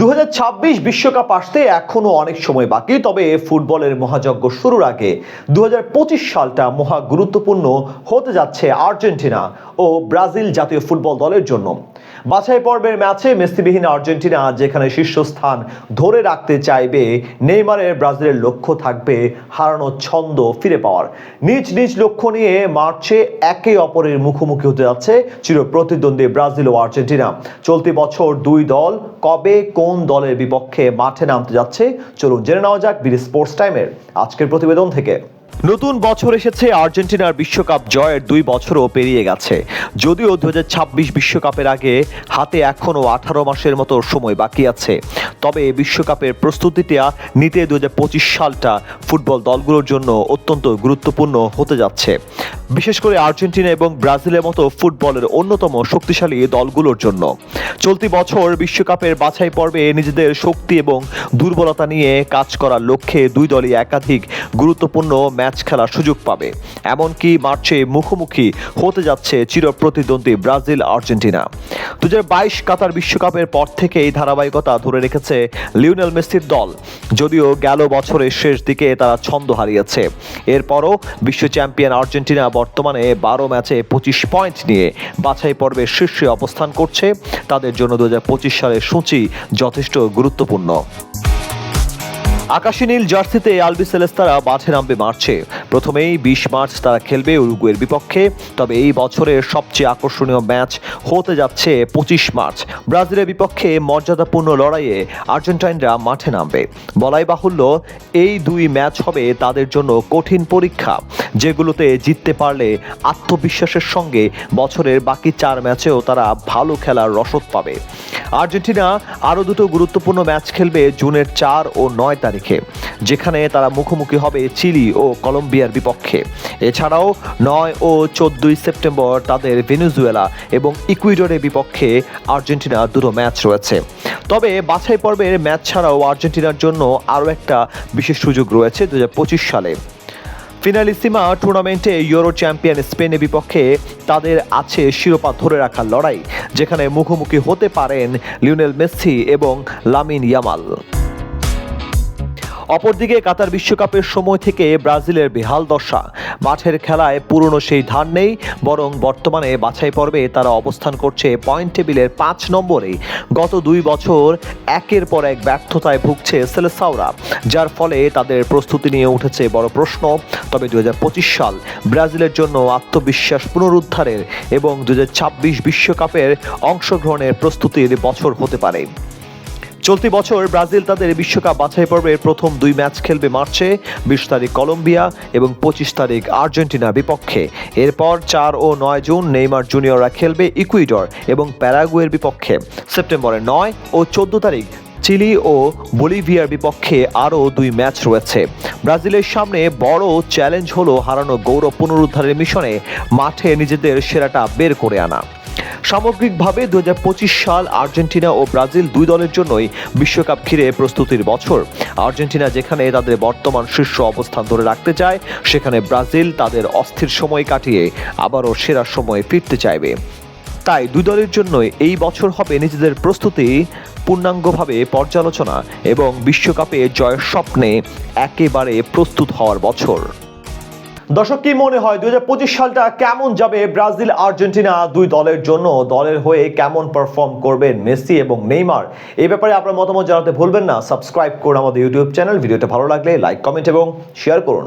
দু বিশ্বকাপ আসতে এখনও অনেক সময় বাকি, তবে ফুটবলের মহাযজ্ঞ শুরুর আগে দু হাজার পঁচিশ সালটা মহা গুরুত্বপূর্ণ হতে যাচ্ছে আর্জেন্টিনা ও ব্রাজিল জাতীয় ফুটবল দলের জন্য। বাছাই পর্বের ম্যাচে মেসিবিহীন আর্জেন্টিনা যেখানে শীর্ষস্থান ধরে রাখতে চাইবে, নেইমারের ব্রাজিলের লক্ষ্য থাকবে হারানো ছন্দ ফিরে পাওয়ার। নিজ নিজ লক্ষ্য নিয়ে মার্চে একে অপরের মুখোমুখি হতে যাচ্ছে চির প্রতিদ্বন্দ্বী ব্রাজিল ও আর্জেন্টিনা। চলতি বছর দুই দল কবে কোন দলের বিপক্ষে মাঠে নামতে যাচ্ছে, চলুন জেনে নেওয়া যাক বিডি স্পোর্টস টাইমের আজকের প্রতিবেদন থেকে। নতুন বছর এসেছে, আর্জেন্টিনার বিশ্বকাপ জয়ের দুই বছরও পেরিয়ে গেছে। যদিও দু বিশ্বকাপের আগে হাতে এখনও আঠারো মাসের মতো সময় বাকি আছে। তবে বিশ্বকাপের প্রস্তুতিটা নিতে দু হাজার পঁচিশ সালটা ফুটবল দলগুলোর জন্য অত্যন্ত গুরুত্বপূর্ণ হতে যাচ্ছে। বিশেষ করে আর্জেন্টিনা এবং ব্রাজিলের মতো ফুটবলের অন্যতম শক্তিশালী দলগুলোর জন্য। চলতি বছর বিশ্বকাপের বাছাই পর্বে নিজেদের শক্তি এবং দুর্বলতা নিয়ে কাজ করার লক্ষ্যে দুই দলই একাধিক গুরুত্বপূর্ণ ম্যাচ খেলার সুযোগ পাবে। এমনকি মার্চে মুখোমুখি হতে যাচ্ছে চির প্রতিদ্বন্দ্বী ব্রাজিল আর্জেন্টিনা। দু কাতার বিশ্বকাপের পর থেকে এই ধারাবাহিকতা ধরে রেখেছে লিওনেল মেসির দল। যদিও গেল বছরের শেষ দিকে তারা ছন্দ হারিয়েছে। এরপরও বিশ্ব চ্যাম্পিয়ন আর্জেন্টিনা বর্তমানে বারো ম্যাচে পঁচিশ পয়েন্ট নিয়ে বাছাই পর্বের শীর্ষে অবস্থান করছে। তাদের জন্য দু হাজার পঁচিশ সালের সূচি যথেষ্ট গুরুত্বপূর্ণ। আকাশী নীল জার্সিতে আলবি সেলেস্তারা মাঠে নামবে মার্চে। প্রথমেই বিশ মার্চ তারা খেলবে উরুগুয়ের বিপক্ষে, তবে এই বছরের সবচেয়ে আকর্ষণীয় ম্যাচ হতে যাচ্ছে পঁচিশ মার্চ। ব্রাজিলের বিপক্ষে মর্যাদাপূর্ণ লড়াইয়ে আর্জেন্টাইনরা মাঠে নামবে। বলাই বাহুল্য, এই দুই ম্যাচ হবে তাদের জন্য কঠিন পরীক্ষা, যেগুলোতে জিততে পারলে আত্মবিশ্বাসের সঙ্গে বছরের বাকি চার ম্যাচেও তারা ভালো খেলার রসদ পাবে। আর্জেন্টিনা আরও দুটো গুরুত্বপূর্ণ ম্যাচ খেলবে জুনের চার ও নয় তারিখে, যেখানে তারা মুখোমুখি হবে চিলি ও কলম্বিয়ার বিপক্ষে। এছাড়াও নয় ও চোদ্দই সেপ্টেম্বর তাদের ভেনেজুয়েলা এবং ইকুইডরের বিপক্ষে আর্জেন্টিনা দুটো ম্যাচ রয়েছে। তবে বাছাই পর্বের ম্যাচ ছাড়াও আর্জেন্টিনার জন্য আরও একটা বিশেষ সুযোগ রয়েছে দু হাজার পঁচিশ সালে। ফিনালিসিমা টুর্নামেন্টে ইউরো চ্যাম্পিয়ন স্পেনের বিপক্ষে তাদের আছে শিরোপা ধরে রাখার লড়াই, যেখানে মুখোমুখি হতে পারেন লিওনেল মেসি এবং লামিন ইয়ামাল। অপরদিকে কাতার বিশ্বকাপের সময় থেকে ব্রাজিলের বেহাল দশা। মাঠের খেলায় পুরনো সেই ধার নেই, বরং বর্তমানে বাছাই পর্বে তারা অবস্থান করছে পয়েন্ট টেবিলের পাঁচ নম্বরে। গত দুই বছর একের পর এক ব্যর্থতায় ভুগছে সেলেসাওরা, যার ফলে তাদের প্রস্তুতি নিয়ে উঠেছে বড় প্রশ্ন। তবে দু হাজার পঁচিশ সাল ব্রাজিলের জন্য আত্মবিশ্বাস পুনরুদ্ধারের এবং দু বিশ্বকাপের অংশগ্রহণের প্রস্তুতির বছর হতে পারে। চলতি বছর ব্রাজিল তাদের বিশ্বকাপ বাছাই পর্বের প্রথম দুই ম্যাচ খেলবে মার্চে, বিশ তারিখ কলম্বিয়া এবং পঁচিশ তারিখ আর্জেন্টিনার বিপক্ষে। এরপর চার ও নয় জুন নেইমার জুনিয়ররা খেলবে ইকুইডর এবং প্যারাগুয়ের বিপক্ষে। সেপ্টেম্বরের নয় ও চোদ্দ তারিখ চিলি ও বলিভিয়ার বিপক্ষে আরও দুই ম্যাচ রয়েছে। ব্রাজিলের সামনে বড় চ্যালেঞ্জ হলো হারানো গৌরব পুনরুদ্ধারের মিশনে মাঠে নিজেদের সেরাটা বের করে আনা। সামগ্রিকভাবে দু হাজার পঁচিশ সাল আর্জেন্টিনা ও ব্রাজিল দুই দলের জন্যই বিশ্বকাপ ঘিরে প্রস্তুতির বছর। আর্জেন্টিনা যেখানে তাদের বর্তমান শীর্ষ অবস্থান ধরে রাখতে চায়, সেখানে ব্রাজিল তাদের অস্থির সময় কাটিয়ে আবারও সেরা সময়ে ফিরতে চাইবে। তাই দুই দলের জন্যই এই বছর হবে নিজেদের প্রস্তুতি, পূর্ণাঙ্গভাবে পর্যালোচনা এবং বিশ্বকাপে জয়ের স্বপ্নে একেবারে প্রস্তুত হওয়ার বছর। দর্শক, কি মনে হয়, দুই হাজার পঁচিশ সালটা কেমন যাবে? ব্রাজিল, আর্জেন্টিনা দুই দলের জন্য, দলের হয়ে কেমন পারফর্ম করবেন মেসি এবং নেইমার? এই ব্যাপারে আপনার মতামত জানাতে ভুলবেন না। সাবস্ক্রাইব করুন আমাদের ইউটিউব চ্যানেল ভিডিওটা ভালো লাগলে লাইক কমেন্ট এবং শেয়ার করুন।